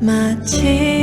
마치